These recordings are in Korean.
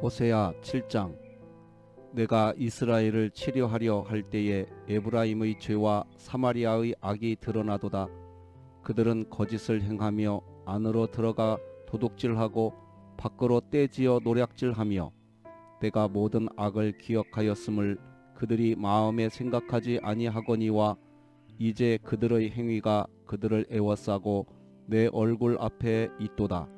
호세아 7장. 내가 이스라엘을 치료하려 할 때에 에브라임의 죄와 사마리아의 악이 드러나도다. 그들은 거짓을 행하며 안으로 들어가 도둑질하고 밖으로 떼지어 노략질하며 내가 모든 악을 기억하였음을 그들이 마음에 생각하지 아니하거니와 이제 그들의 행위가 그들을 애워싸고 내 얼굴 앞에 있도다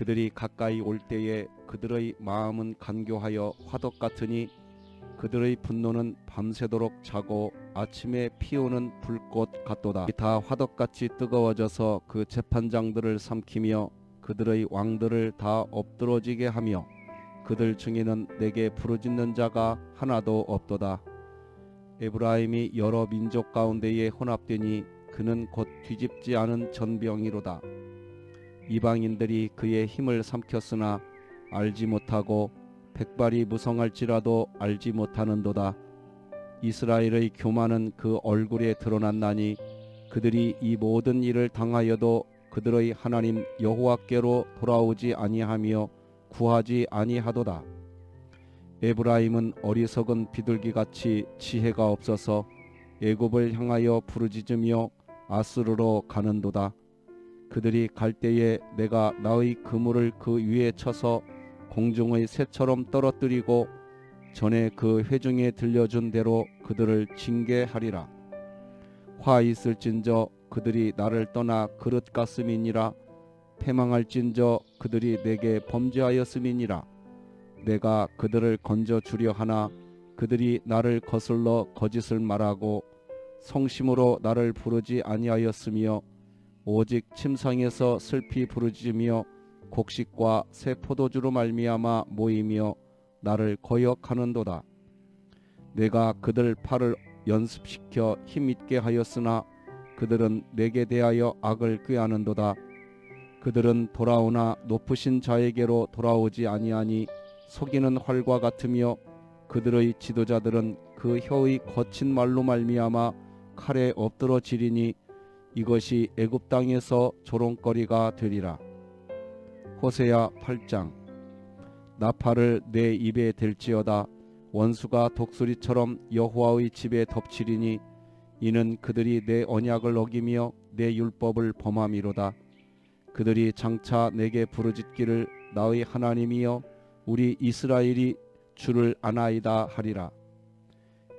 그들이 가까이 올 때에 그들의 마음은 간교하여 화덕 같으니 그들의 분노는 밤새도록 자고 아침에 피우는 불꽃 같도다. 다 화덕같이 뜨거워져서 그 재판장들을 삼키며 그들의 왕들을 다 엎드러지게 하며 그들 중에는 내게 부르짖는 자가 하나도 없도다. 에브라임이 여러 민족 가운데에 혼합되니 그는 곧 뒤집지 않은 전병이로다. 이방인들이 그의 힘을 삼켰으나 알지 못하고 백발이 무성할지라도 알지 못하는도다. 이스라엘의 교만은 그 얼굴에 드러났나니 그들이 이 모든 일을 당하여도 그들의 하나님 여호와께로 돌아오지 아니하며 구하지 아니하도다. 에브라임은 어리석은 비둘기같이 지혜가 없어서 애굽을 향하여 부르짖으며 아스르로 가는도다. 그들이 갈 때에 내가 나의 그물을 그 위에 쳐서 공중의 새처럼 떨어뜨리고 전에 그 회중에 들려준 대로 그들을 징계하리라. 화 있을진저 그들이 나를 떠나 그릇 같음이니라. 패망할진저 그들이 내게 범죄하였음이니라. 내가 그들을 건져 주려 하나 그들이 나를 거슬러 거짓을 말하고 성심으로 나를 부르지 아니하였으며 오직 침상에서 슬피 부르짖으며 곡식과 새 포도주로 말미암아 모이며 나를 거역하는도다. 내가 그들 팔을 연습시켜 힘있게 하였으나 그들은 내게 대하여 악을 꾀하는도다. 그들은 돌아오나 높으신 자에게로 돌아오지 아니하니 속이는 활과 같으며 그들의 지도자들은 그 혀의 거친 말로 말미암아 칼에 엎드러지리니 이것이 애굽 땅에서 조롱거리가 되리라. 호세야 8장 나팔을 내 입에 댈지어다 원수가 독수리처럼 여호와의 집에 덮치리니 이는 그들이 내 언약을 어기며 내 율법을 범함이로다. 그들이 장차 내게 부르짖기를 나의 하나님이여 우리 이스라엘이 주를 아나이다 하리라.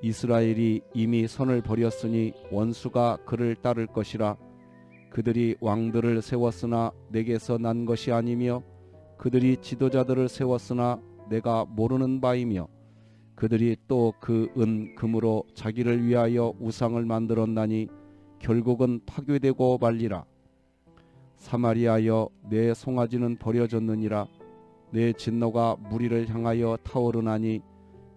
이스라엘이 이미 선을 버렸으니 원수가 그를 따를 것이라. 그들이 왕들을 세웠으나 내게서 난 것이 아니며 그들이 지도자들을 세웠으나 내가 모르는 바이며 그들이 또 그 은 금으로 자기를 위하여 우상을 만들었나니 결국은 파괴되고 말리라. 사마리아여 내 송아지는 버려졌느니라. 내 진노가 무리를 향하여 타오르나니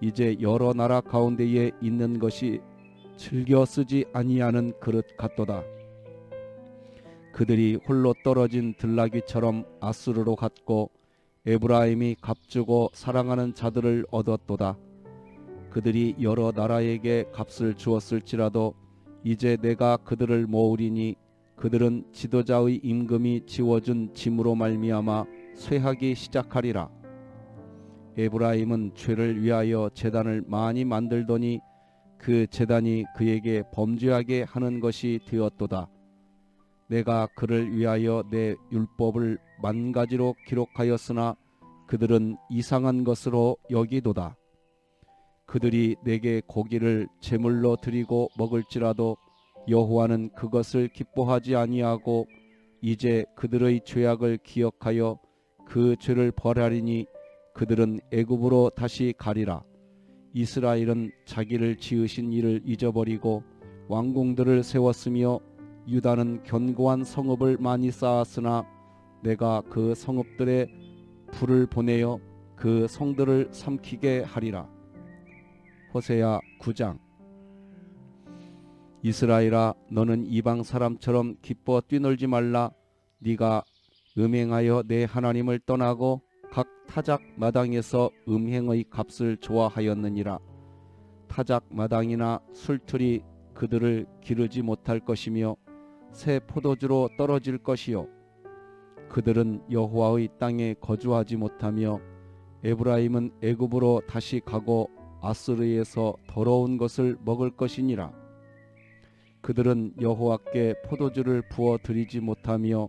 이제 여러 나라 가운데에 있는 것이 즐겨 쓰지 아니하는 그릇 같도다. 그들이 홀로 떨어진 들나귀처럼 아수르로 갔고 에브라임이 값주고 사랑하는 자들을 얻었도다. 그들이 여러 나라에게 값을 주었을지라도 이제 내가 그들을 모으리니 그들은 지도자의 임금이 지워준 짐으로 말미암아 쇠하기 시작하리라. 에브라임은 죄를 위하여 재단을 많이 만들더니 그 재단이 그에게 범죄하게 하는 것이 되었도다. 내가 그를 위하여 내 율법을 만 가지로 기록하였으나 그들은 이상한 것으로 여기도다. 그들이 내게 고기를 제물로 드리고 먹을지라도 여호와는 그것을 기뻐하지 아니하고 이제 그들의 죄악을 기억하여 그 죄를 벌하리니 그들은 애굽으로 다시 가리라. 이스라엘은 자기를 지으신 이를 잊어버리고 왕궁들을 세웠으며 유다는 견고한 성읍을 많이 쌓았으나 내가 그 성읍들에 불을 보내어 그 성들을 삼키게 하리라. 호세야 9장. 이스라엘아 너는 이방 사람처럼 기뻐 뛰놀지 말라. 네가 음행하여 내 하나님을 떠나고 각 타작 마당에서 음행의 값을 좋아하였느니라. 타작 마당이나 술틀이 그들을 기르지 못할 것이며 새 포도주로 떨어질 것이요. 그들은 여호와의 땅에 거주하지 못하며 에브라임은 애굽으로 다시 가고 아스르에서 더러운 것을 먹을 것이니라. 그들은 여호와께 포도주를 부어 드리지 못하며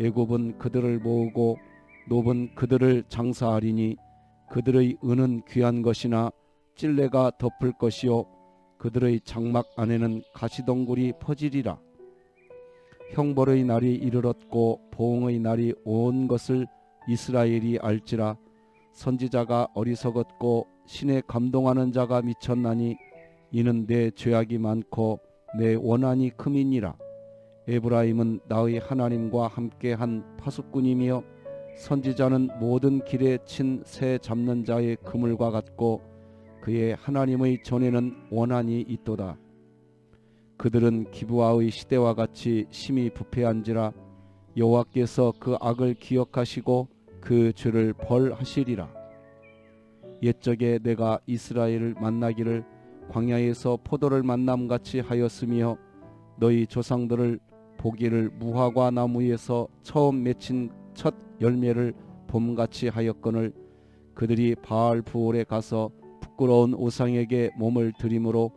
애굽은 그들을 모으고 노은 그들을 장사하리니 그들의 은은 귀한 것이나 찔레가 덮을 것이요 그들의 장막 안에는 가시덩굴이 퍼지리라. 형벌의 날이 이르렀고 보응의 날이 온 것을 이스라엘이 알지라. 선지자가 어리석었고 신에 감동하는 자가 미쳤나니 이는 내 죄악이 많고 내 원한이 큼이니라 에브라임은 나의 하나님과 함께한 파수꾼이며 선지자는 모든 길에 친 새 잡는 자의 그물과 같고 그의 하나님의 전에는 원한이 있도다. 그들은 기부아의 시대와 같이 심히 부패한지라 여호와께서 그 악을 기억하시고 그 죄를 벌하시리라. 옛적에 내가 이스라엘을 만나기를 광야에서 포도를 만남 같이 하였으며 너희 조상들을 보기를 무화과 나무에서 처음 맺힌 첫 열매를 봄같이 하였거늘 그들이 바알 부올에 가서 부끄러운 우상에게 몸을 들이므로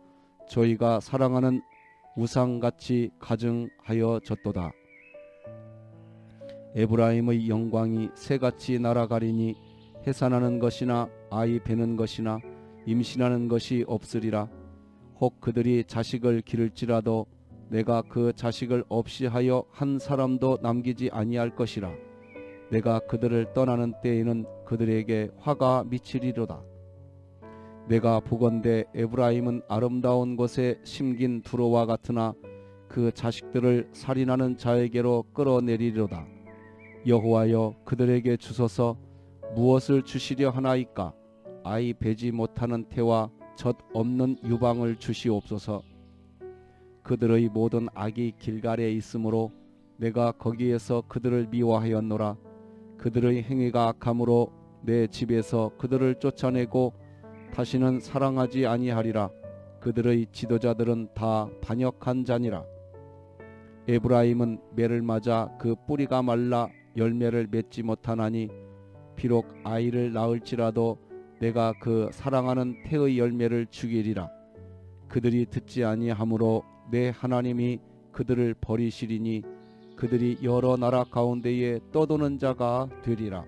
저희가 사랑하는 우상같이 가증하여졌도다. 에브라임의 영광이 새같이 날아가리니 해산하는 것이나 아이 베는 것이나 임신하는 것이 없으리라. 혹 그들이 자식을 기를지라도 내가 그 자식을 없이 하여 한 사람도 남기지 아니할 것이라. 내가 그들을 떠나는 때에는 그들에게 화가 미치리로다. 내가 보건대 에브라임은 아름다운 곳에 심긴 두로와 같으나 그 자식들을 살인하는 자에게로 끌어내리리로다. 여호와여 그들에게 주소서 무엇을 주시려 하나이까 아이 베지 못하는 태와 젖 없는 유방을 주시옵소서. 그들의 모든 악이 길갈에 있으므로 내가 거기에서 그들을 미워하였노라. 그들의 행위가 악함으로 내 집에서 그들을 쫓아내고 다시는 사랑하지 아니하리라. 그들의 지도자들은 다 반역한 자니라. 에브라임은 매를 맞아 그 뿌리가 말라 열매를 맺지 못하나니 비록 아이를 낳을지라도 내가 그 사랑하는 태의 열매를 죽이리라. 그들이 듣지 아니하므로 내 하나님이 그들을 버리시리니 그들이 여러 나라 가운데에 떠도는 자가 되리라.